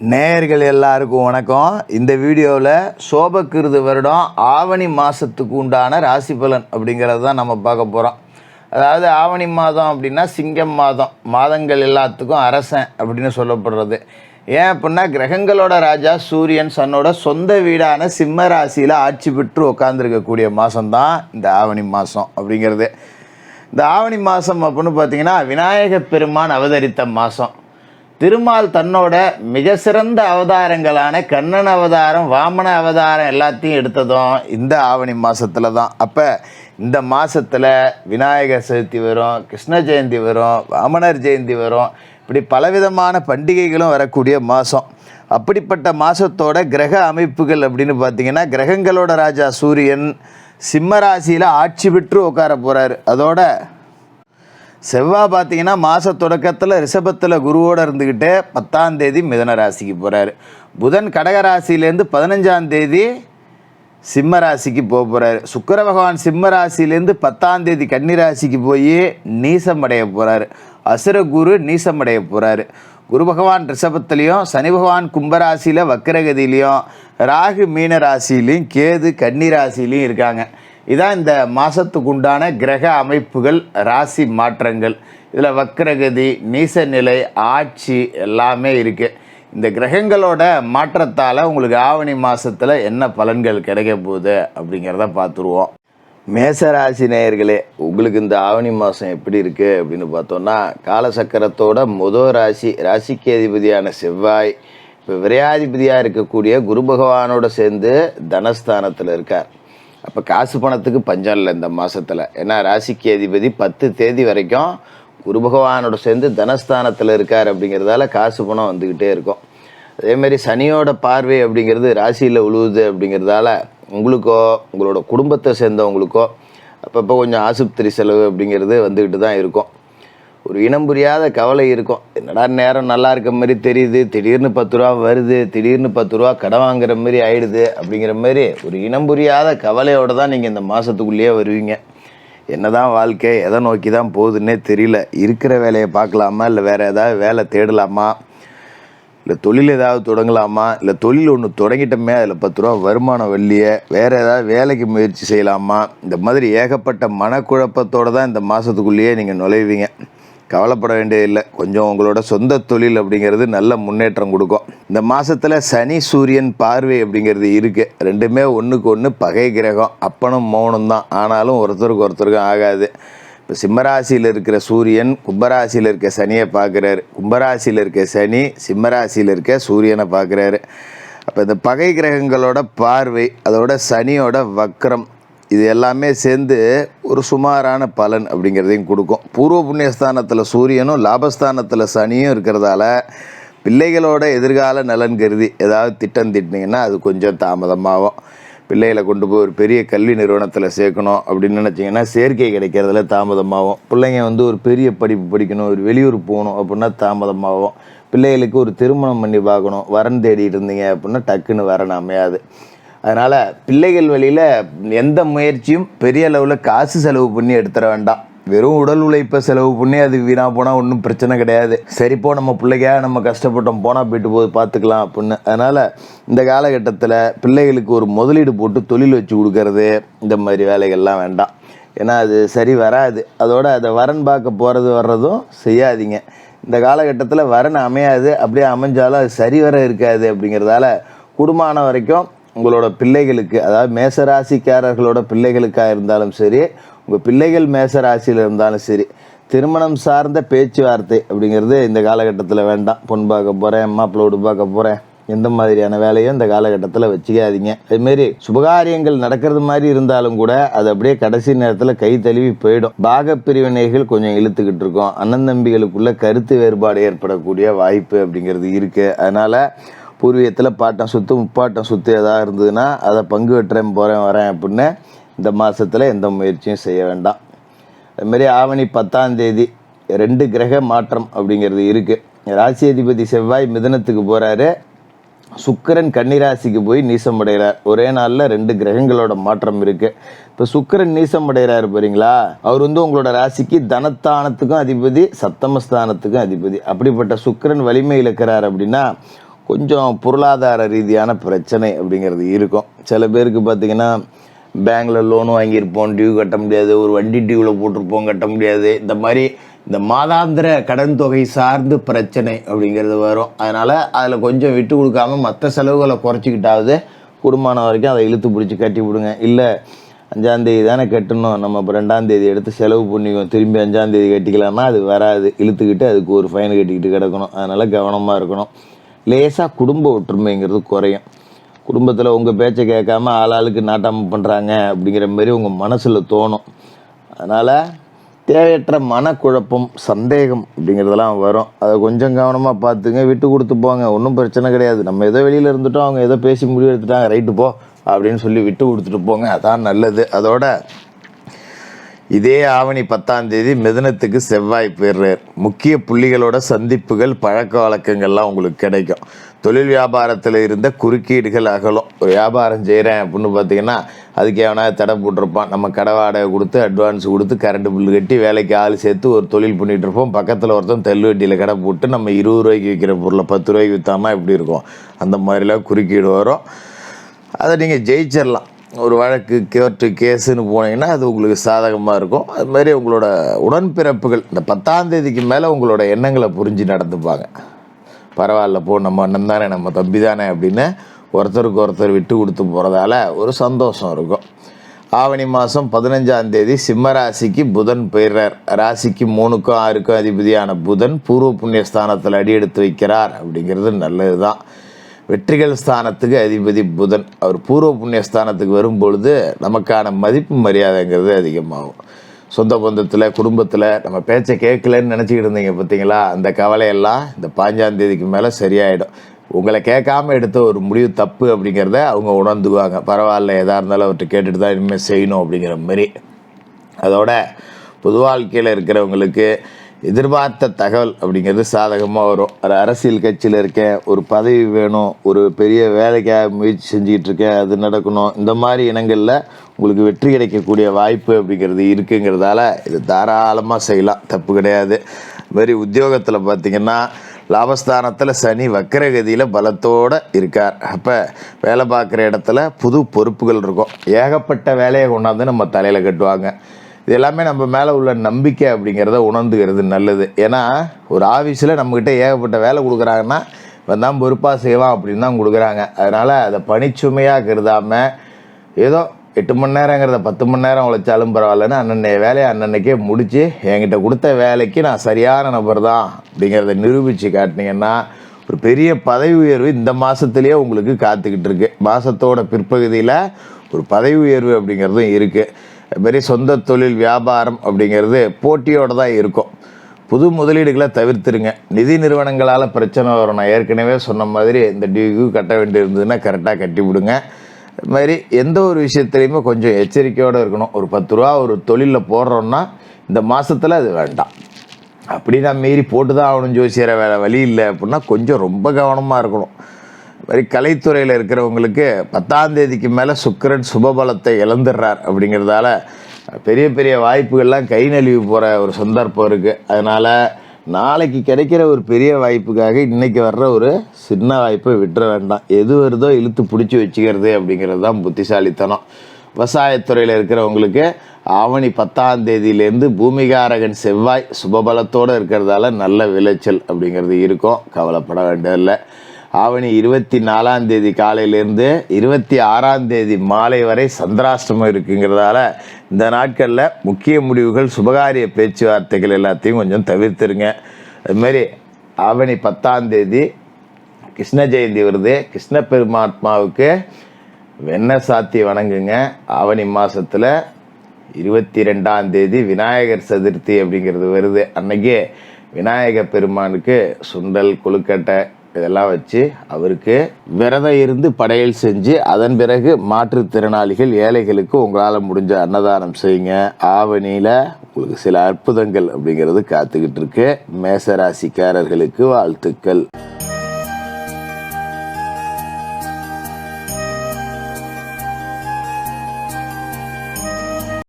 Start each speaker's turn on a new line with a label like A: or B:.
A: நேயர்கள் எல்லாருக்கும் வணக்கம். இந்த வீடியோவில் சோபக்கிருது வருடம் ஆவணி மாதத்துக்கு உண்டான ராசி பலன் அப்படிங்கிறது தான் நம்ம பார்க்க போகிறோம் அதாவது ஆவணி மாதம் அப்படின்னா சிங்கம் மாதம் மாதங்கள் எல்லாத்துக்கும் அரசன் அப்படின்னு சொல்லப்படுறது. ஏன் அப்படின்னா கிரகங்களோட ராஜா சூரியன் சன்னோட சொந்த வீடான சிம்ம ராசியில் ஆட்சி பெற்று உட்காந்துருக்கக்கூடிய மாதம்தான் இந்த ஆவணி மாதம் அப்படிங்கிறது. இந்த ஆவணி மாதம் அப்படின்னு பார்த்தீங்கன்னா விநாயக பெருமான் அவதரித்த மாதம் திருமால் தன்னோட மிக சிறந்த அவதாரங்களான கண்ணன் அவதாரம் வாமன அவதாரம் எல்லாத்தையும் எடுத்ததும் இந்த ஆவணி மாதத்தில் தான் அப்போ இந்த மாதத்தில் விநாயகர் சதுர்த்தி வரும் கிருஷ்ண ஜெயந்தி வரும் வாமனர் ஜெயந்தி வரும். இப்படி பலவிதமான பண்டிகைகளும் வரக்கூடிய மாதம் அப்படிப்பட்ட மாதத்தோட கிரக அமைப்புகள் அப்படின்னு பார்த்தீங்கன்னா கிரகங்களோட ராஜா சூரியன் சிம்ம ராசியில் ஆட்சி பெற்று உட்கார போகிறாரு அதோட செவ்வாய் பார்த்தீங்கன்னா மாத தொடக்கத்தில் ரிஷபத்தில் குருவோடு இருந்துக்கிட்டு பத்தாம் தேதி மிதன ராசிக்கு போகிறாரு புதன் கடகராசிலேருந்து பதினஞ்சாம் தேதி சிம்ம ராசிக்கு போக போகிறாரு சுக்கர பகவான் சிம்ம ராசிலேருந்து பத்தாம் தேதி கன்னி ராசிக்கு போய் அடைய போகிறாரு அசுர குரு நீசமடைய போகிறாரு குரு பகவான் ரிஷபத்துலேயும் சனி பகவான் கும்பராசியில் வக்கரகதியிலையும் ராகு மீன ராசிலையும் கேது கன்னி ராசிலையும் இருக்காங்க. இதான் இந்த மாதத்துக்கு உண்டான கிரக அமைப்புகள் ராசி மாற்றங்கள். இதில் வக்ரகதி நீசநிலை ஆட்சி எல்லாமே இருக்குது இந்த கிரகங்களோட மாற்றத்தால் உங்களுக்கு ஆவணி மாதத்தில் என்ன பலன்கள் கிடைக்க போகுது அப்படிங்கிறத பார்த்துருவோம். மேசராசி நேயர்களே உங்களுக்கு இந்த ஆவணி மாதம் எப்படி இருக்குது அப்படின்னு பார்த்தோன்னா காலசக்கரத்தோட முதல் ராசி ராசிக்கு அதிபதியான செவ்வாய் இப்போ விரையாதிபதியாக இருக்கக்கூடிய குரு பகவானோட சேர்ந்து தனஸ்தானத்தில் இருக்கார். அப்போ காசு பணத்துக்கு பஞ்சம் இல்லை இந்த மாதத்தில் ஏன்னா ராசிக்கு அதிபதி பத்து தேதி வரைக்கும் குரு பகவானோட சேர்ந்து தனஸ்தானத்தில் இருக்கார் அப்படிங்கிறதால காசு பணம் வந்துக்கிட்டே இருக்கும். அதேமாரி சனியோட பார்வை அப்படிங்கிறது ராசியில் உழுவுது அப்படிங்கிறதால உங்களுக்கோ உங்களோட குடும்பத்தை சேர்ந்தவங்களுக்கோ அப்பப்போ கொஞ்சம் ஆசுபத்திரி செலவு அப்படிங்கிறது வந்துக்கிட்டு தான் இருக்கும். ஒரு இனம் புரியாத கவலை இருக்கும். என்னடா நேரம் நல்லா இருக்க மாதிரி தெரியுது திடீர்னு பத்து ரூபா வருது திடீர்னு பத்து ரூபா கடன் வாங்குற மாதிரி ஆயிடுது அப்படிங்கிற மாதிரி ஒரு இனம் புரியாத கவலையோடு தான் நீங்கள் இந்த மாதத்துக்குள்ளேயே வருவீங்க. என்னதான் வாழ்க்கை எதை நோக்கி தான் போகுதுன்னே தெரியல. இருக்கிற வேலையை பார்க்கலாமா? இல்லை வேறு ஏதாவது வேலை தேடலாமா? இல்லை தொழில் ஏதாவது தொடங்கலாமா? இல்லை தொழில் ஒன்று தொடங்கிட்டோமே அதில் பத்து ரூபா வருமானம் வெள்ளியே வேறு ஏதாவது வேலைக்கு முயற்சி செய்யலாமா? இந்த மாதிரி ஏகப்பட்ட மனக்குழப்பத்தோடு தான் இந்த மாதத்துக்குள்ளேயே நீங்கள் நுழைவீங்க. கவலைப்பட வேண்டியதில்லை. கொஞ்சம் உங்களோட சொந்த தொழில் அப்படிங்கிறது நல்ல முன்னேற்றம் கொடுக்கும். இந்த மாதத்தில் சனி சூரியன் பார்வை அப்படிங்கிறது இருக்குது ரெண்டுமே ஒன்றுக்கு ஒன்று பகை கிரகம். அப்பனும் மௌனம் தான். ஆனாலும் ஒருத்தருக்கு ஒருத்தருக்கும் ஆகாது. இப்போ சிம்மராசியில் இருக்கிற சூரியன் கும்பராசியில் இருக்க சனியை பார்க்குறாரு. கும்பராசியில் இருக்க சனி சிம்மராசியில் இருக்க சூரியனை பார்க்குறாரு. அப்போ இந்த பகை கிரகங்களோட பார்வை அதோட சனியோட வக்ரம் இது எல்லாமே சேர்ந்து ஒரு சுமாரான பலன் அப்படிங்கிறதையும் கொடுக்கும். பூர்வ புண்ணியஸ்தானத்தில் சூரியனும் லாபஸ்தானத்தில் சனியும் இருக்கிறதால பிள்ளைகளோட எதிர்கால நலன் கருதி ஏதாவது திட்டம் திட்டினீங்கன்னா அது கொஞ்சம் தாமதமாகும். பிள்ளைகளை கொண்டு போய் ஒரு பெரிய கல்வி நிறுவனத்தில் சேர்க்கணும் அப்படின்னு நினச்சிங்கன்னா சேர்க்கை கிடைக்கிறதுல தாமதமாகும். பிள்ளைங்க வந்து ஒரு பெரிய படிப்பு படிக்கணும் ஒரு வெளியூர் போகணும் அப்படின்னா தாமதமாகும். பிள்ளைகளுக்கு ஒரு திருமணம் பண்ணி பார்க்கணும். வரன் தேடிட்டு இருந்தீங்க அப்படின்னா டக்குன்னு வரன் அமையாது. அதனால் பிள்ளைகள் வழியில் எந்த முயற்சியும் பெரிய அளவில் காசு செலவு பண்ணி எடுத்துட வேண்டாம். வெறும் உடல் உழைப்பை செலவு பண்ணி அது வீணாக போனால் ஒன்றும் பிரச்சனை கிடையாது. சரிப்போ நம்ம பிள்ளைக்கா நம்ம கஷ்டப்பட்டோம் போனால் போயிட்டு போது பார்த்துக்கலாம் அப்படின்னு. அதனால் இந்த காலகட்டத்தில் பிள்ளைகளுக்கு ஒரு முதலீடு போட்டு தொழில் வச்சு கொடுக்கறது இந்த மாதிரி வேலைகள்லாம் வேண்டாம். ஏன்னா அது சரி வராது. அதோட அதை வரன் பார்க்க போகிறது வர்றதும் செய்யாதீங்க. இந்த காலகட்டத்தில் வரன் அமையாது. அப்படியே அமைஞ்சாலும் அது சரி வர இருக்காது அப்படிங்கிறதால குடும்பமான வரைக்கும் உங்களோட பிள்ளைகளுக்கு அதாவது மேசராசிக்காரர்களோட பிள்ளைகளுக்காக இருந்தாலும் சரி உங்கள் பிள்ளைகள் மேச ராசியில் இருந்தாலும் சரி திருமணம் சார்ந்த பேச்சுவார்த்தை அப்படிங்கிறது இந்த காலகட்டத்தில் வேண்டாம். பொன் பார்க்க போகிறேன் மாப்பிள்ளோடு பார்க்க போகிறேன் எந்த மாதிரியான வேலையும் இந்த காலகட்டத்தில் வச்சுக்காதீங்க. அதுமாரி சுபகாரியங்கள் நடக்கிறது மாதிரி இருந்தாலும் கூட அது அப்படியே கடைசி நேரத்தில் கை தழுவி போயிடும். பாக பிரிவினைகள் கொஞ்சம் இழுத்துக்கிட்டு இருக்கோம். அண்ணன் தம்பிகளுக்குள்ள கருத்து வேறுபாடு ஏற்படக்கூடிய வாய்ப்பு அப்படிங்கிறது இருக்குது அதனால் பூர்வீகத்தில் பாட்டம் சுற்று முப்பாட்டம் சுற்று எதாவது இருந்ததுன்னா அதை பங்கு வெட்டுறேன் போகிறேன் வரேன் அப்படின்னு இந்த மாதத்தில் எந்த முயற்சியும் செய்ய வேண்டாம். அதுமாரி ஆவணி பத்தாம் தேதி ரெண்டு கிரக மாற்றம் அப்படிங்கிறது இருக்குது ராசி அதிபதி செவ்வாய் மிதனத்துக்கு போகிறாரு சுக்கிரன் கன்னிராசிக்கு போய் நீசம் அடைகிறார். ஒரே நாளில் ரெண்டு கிரகங்களோட மாற்றம் இருக்குது இப்போ சுக்கிரன் நீசம் அடைகிறாரு பாருங்களா? அவர் வந்து உங்களோட ராசிக்கு தனத்தானத்துக்கும் அதிபதி சப்தமஸ்தானத்துக்கும் அதிபதி. அப்படிப்பட்ட சுக்கிரன் வலிமை இழக்கிறார் அப்படின்னா கொஞ்சம் பொருளாதார ரீதியான பிரச்சனை அப்படிங்கிறது இருக்கும். சில பேருக்கு பார்த்திங்கன்னா பேங்க்கில் லோன் வாங்கியிருப்போம் டியூ கட்ட முடியாது ஒரு வண்டி டியூவில் போட்டிருப்போம் கட்ட முடியாது. இந்த மாதிரி இந்த மாதாந்திர கடன் தொகை சார்ந்து பிரச்சனை அப்படிங்கிறது வரும். அதனால் அதில் கொஞ்சம் விட்டு கொடுக்காம மற்ற செலவுகளை குறைச்சிக்கிட்டாவது குடும்பமான வரைக்கும் அதை இழுத்து பிடிச்சி கட்டி விடுங்க. இல்லை அஞ்சாந்தேதி தானே கட்டணும். நம்ம இப்போ ரெண்டாந்தேதி எடுத்து செலவு பண்ணிக்குவோம். திரும்பி அஞ்சாந்தேதி கட்டிக்கலாம்னா அது வராது. இழுத்துக்கிட்டு அதுக்கு ஒரு ஃபைன் கட்டிக்கிட்டு கிடக்கணும். அதனால் கவனமாக இருக்கணும். லேசாக குடும்ப ஒற்றுமைங்கிறது குறையும். குடும்பத்தில் உங்கள் பேச்சை கேட்காம ஆளாளுக்கு நாட்டாமல் பண்ணுறாங்க அப்படிங்கிற மாதிரி உங்கள் மனசில் தோணும். அதனால் தேவையற்ற மனக்குழப்பம் சந்தேகம் அப்படிங்கிறதெல்லாம் வரும். அதை கொஞ்சம் கவனமாக பார்த்துங்க விட்டு கொடுத்து போங்க. ஒன்றும் பிரச்சனை கிடையாது. நம்ம ஏதோ வெளியில் இருந்துட்டோம் அவங்க ஏதோ பேசி முடிவு எடுத்துட்டாங்க. ரைட்டு போ அப்படின்னு சொல்லி விட்டு கொடுத்துட்டு போங்க. அதான் நல்லது. அதோட இதே ஆவணி பத்தாம் தேதி மிதுனத்துக்கு செவ்வாய் பெறுறார் முக்கிய புள்ளிகளோட சந்திப்புகள் பழக்க வழக்கங்கள்லாம் உங்களுக்கு கிடைக்கும். தொழில் வியாபாரத்தில் இருந்த குறுக்கீடுகள் அகலும். ஒரு வியாபாரம் செய்கிறேன் அப்படின்னு பார்த்தீங்கன்னா அதுக்கு எவனா தடை போட்டிருப்பான். நம்ம கடை வாடகை கொடுத்து அட்வான்ஸ் கொடுத்து கரண்ட் பில்லு கட்டி வேலைக்கு ஆள் சேர்த்து ஒரு தொழில் பண்ணிகிட்டு இருப்போம். பக்கத்தில் ஒருத்தன் தள்ளுவட்டியில் கடை போட்டு நம்ம இருபது ரூபாய்க்கு விற்கிற பொருளை பத்து ரூபாய்க்கு விற்றாமல் எப்படி இருக்கும். அந்த மாதிரிலாம் குறுக்கீடு வரும். அதை நீங்கள் ஜெயிச்சிடலாம் ஒரு வழக்கு கோர்ட்டு கேஸுன்னு போனீங்கன்னா அது உங்களுக்கு சாதகமாக இருக்கும். அது மாதிரி உங்களோட உடன்பிறப்புகள் இந்த பத்தாம் தேதிக்கு மேலே உங்களோட எண்ணங்களை புரிஞ்சு நடந்துப்பாங்க. பரவாயில்ல போ நம்ம அண்ணன் தானே நம்ம தம்பி தானே அப்படின்னு ஒருத்தருக்கு ஒருத்தர் விட்டு கொடுத்து போகிறதால ஒரு சந்தோஷம் இருக்கும். ஆவணி மாதம் பதினஞ்சாம் தேதி சிம்ம ராசிக்கு புதன் பெயர்றார். ராசிக்கு மூணுக்கும் ஆறுக்கும் அதிபதியான புதன் பூர்வ புண்ணியஸ்தானத்தில் அடி எடுத்து வைக்கிறார் அப்படிங்கிறது நல்லது தான் வெற்றிகள் ஸ்தானத்துக்கு அதிபதி புதன் அவர் பூர்வ புண்ணிய ஸ்தானத்துக்கு வரும்பொழுது நமக்கான மதிப்பு மரியாதைங்கிறது அதிகமாகும். சொந்த பந்தத்தில் குடும்பத்தில் நம்ம பேச்சை கேட்கலன்னு நினச்சிக்கிட்டு இருந்தீங்க பார்த்தீங்களா? அந்த கவலையெல்லாம் இந்த பாஞ்சாம் தேதிக்கு மேலே சரியாயிடும். உங்களை கேட்காம எடுத்த ஒரு முடிவு தப்பு அப்படிங்கிறத அவங்க உணர்ந்துக்குவாங்க. பரவாயில்ல எதாக இருந்தாலும் அவர்கிட்ட கேட்டுட்டு தான் இனிமேல் செய்யணும் அப்படிங்கிற மாதிரி. அதோட பொது வாழ்க்கையில் இருக்கிறவங்களுக்கு எதிர்பார்த்த தகவல் அப்படிங்கிறது சாதகமாக வரும். ஒரு அரசியல் கட்சியில் இருக்கேன் ஒரு பதவி வேணும் ஒரு பெரிய வேலைக்காக முயற்சி செஞ்சுக்கிட்டு இருக்கேன் அது நடக்கணும். இந்த மாதிரி இனங்களில் உங்களுக்கு வெற்றி கிடைக்கக்கூடிய வாய்ப்பு அப்படிங்கிறது இருக்குங்கிறதால இது தாராளமாக செய்யலாம். தப்பு கிடையாது. இது மாதிரி உத்தியோகத்தில் பார்த்திங்கன்னா லாபஸ்தானத்தில் சனி வக்கரகதியில் பலத்தோடு இருக்கார். அப்போ வேலை பார்க்குற இடத்துல புது பொறுப்புகள் இருக்கும். ஏகப்பட்ட வேலையை கொண்டாந்து நம்ம தலையில் கட்டுவாங்க. இது எல்லாமே நம்ம மேலே உள்ள நம்பிக்கை அப்படிங்கிறத உணர்ந்துக்கிறது நல்லது. ஏன்னா ஒரு ஆஃபீஸில் நம்மக்கிட்ட ஏகப்பட்ட வேலை கொடுக்குறாங்கன்னா வந்தால் பொறுப்பாக செய்வான் அப்படின்னு தான் கொடுக்குறாங்க. அதனால் அதை பணிச்சுமையாக கருதாமல் ஏதோ எட்டு மணி நேரங்கிறத பத்து மணி நேரம் உழைச்சாலும் பரவாயில்லன்னு அன்னன்னைய வேலையை அன்னன்னைக்கே முடித்து என்கிட்ட கொடுத்த வேலைக்கு நான் சரியான நபர் தான் அப்படிங்கிறத நிரூபித்து காட்டினீங்கன்னா ஒரு பெரிய பதவி உயர்வு இந்த மாதத்துலேயே உங்களுக்கு காத்துக்கிட்டு இருக்கு. மாதத்தோட பிற்பகுதியில் ஒரு பதவி உயர்வு அப்படிங்கிறதும் இருக்குது அதுமாரி சொந்த தொழில் வியாபாரம் அப்படிங்கிறது போட்டியோடு தான் இருக்கும். புது முதலீடுகளை தவிர்த்துருங்க. நிதி நிறுவனங்களால் பிரச்சனை வரும். நான் ஏற்கனவே சொன்ன மாதிரி இந்த டியூ கட்ட வேண்டியிருந்ததுன்னா கரெக்டாக கட்டி விடுங்க. அது மாதிரி எந்த ஒரு விஷயத்துலையுமே கொஞ்சம் எச்சரிக்கையோடு இருக்கணும். ஒரு பத்து ரூபா ஒரு தொழிலில் போடுறோன்னா இந்த மாதத்தில் அது வேண்டாம். அப்படி நான் மீறி போட்டு தான் ஆகணும் ஜோசியரை வேலை வழி இல்லை அப்படின்னா கொஞ்சம் ரொம்ப கவனமாக இருக்கணும். மாதிரி கலைத்துறையில் இருக்கிறவங்களுக்கு பத்தாம் தேதிக்கு மேலே சுக்கரன் சுபபலத்தை இழந்துடுறார் அப்படிங்கிறதால பெரிய பெரிய வாய்ப்புகள்லாம் கை நழுவி போகிற ஒரு சந்தர்ப்பம் இருக்குது அதனால் நாளைக்கு கிடைக்கிற ஒரு பெரிய வாய்ப்புக்காக இன்றைக்கி வர்ற ஒரு சின்ன வாய்ப்பை விட்டுற வேண்டாம். எது வருதோ இழுத்து பிடிச்சி வச்சுக்கிறது அப்படிங்கிறது தான் புத்திசாலித்தனம். விவசாயத்துறையில் இருக்கிறவங்களுக்கு ஆவணி பத்தாம் தேதியிலேருந்து பூமிகாரகன் செவ்வாய் சுபபலத்தோடு இருக்கிறதால நல்ல விளைச்சல் அப்படிங்கிறது இருக்கும். கவலைப்பட வேண்டியதில்லை. ஆவணி இருபத்தி நாலாம் தேதி காலையிலேருந்து இருபத்தி ஆறாம் தேதி மாலை வரை சந்திராஷ்டமம் இருக்குங்கிறதால இந்த நாட்களில் முக்கிய முடிவுகள் சுபகாரிய பேச்சுவார்த்தைகள் எல்லாத்தையும் கொஞ்சம் தவிர்த்துருங்க. அதுமாரி ஆவணி பத்தாம் தேதி கிருஷ்ண ஜெயந்தி வருது. கிருஷ்ண பெருமாத்மாவுக்கு வெண்ணெய் சாத்தி வணங்குங்க. ஆவணி மாதத்தில் இருபத்தி ரெண்டாம் தேதி விநாயகர் சதுர்த்தி அப்படிங்கிறது வருது. அன்னைக்கு விநாயக பெருமானுக்கு சுண்டல் கொழுக்கட்டை இதெல்லாம் வச்சு அவருக்கு விரதம் இருந்து படையல் செஞ்சு அதன் பிறகு மாற்றுத்திறனாளிகள் ஏழைகளுக்கு உங்களால் முடிஞ்ச அன்னதானம் செய்யுங்க. ஆவணியில் உங்களுக்கு சில அற்புதங்கள் அப்படிங்கிறது காத்துக்கிட்டு இருக்கு. மேசராசிக்காரர்களுக்கு வாழ்த்துக்கள்.